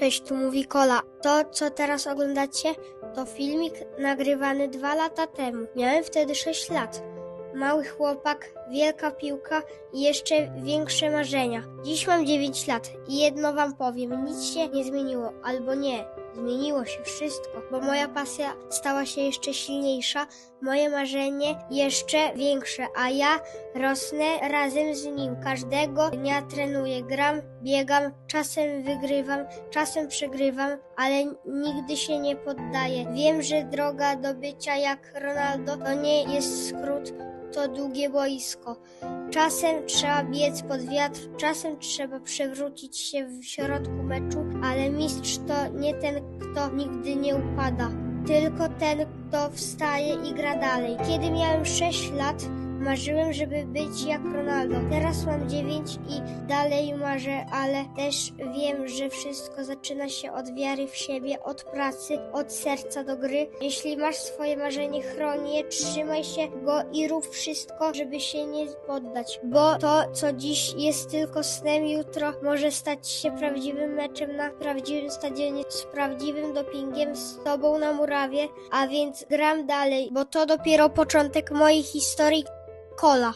Cześć, tu mówi Kola. To, co teraz oglądacie, to filmik nagrywany dwa lata temu. Miałem wtedy 6 lat. Mały chłopak, wielka piłka i jeszcze większe marzenia. Dziś mam 9 lat i jedno wam powiem, nic się nie zmieniło, albo nie. Zmieniło się wszystko, bo moja pasja stała się jeszcze silniejsza, moje marzenie jeszcze większe, a ja rosnę razem z nim. Każdego dnia trenuję, gram, biegam, czasem wygrywam, czasem przegrywam, ale nigdy się nie poddaję. Wiem, że droga do bycia jak Ronaldo to nie jest skrót, to długie boisko. Czasem trzeba biec pod wiatr, czasem trzeba przewrócić się w środku meczu, ale mistrz to nie ten, kto nigdy nie upada, tylko ten, kto wstaje i gra dalej. Kiedy miałem 6 lat, marzyłem, żeby być jak Ronaldo. Teraz mam 9 i dalej marzę, ale też wiem, że wszystko zaczyna się od wiary w siebie, od pracy, od serca do gry. Jeśli masz swoje marzenie, chroń je, trzymaj się go i rób wszystko, żeby się nie poddać. Bo to, co dziś jest tylko snem, jutro może stać się prawdziwym meczem na prawdziwym stadionie z prawdziwym dopingiem z tobą na murawie, a więc gram dalej, bo to dopiero początek mojej historii. Kola.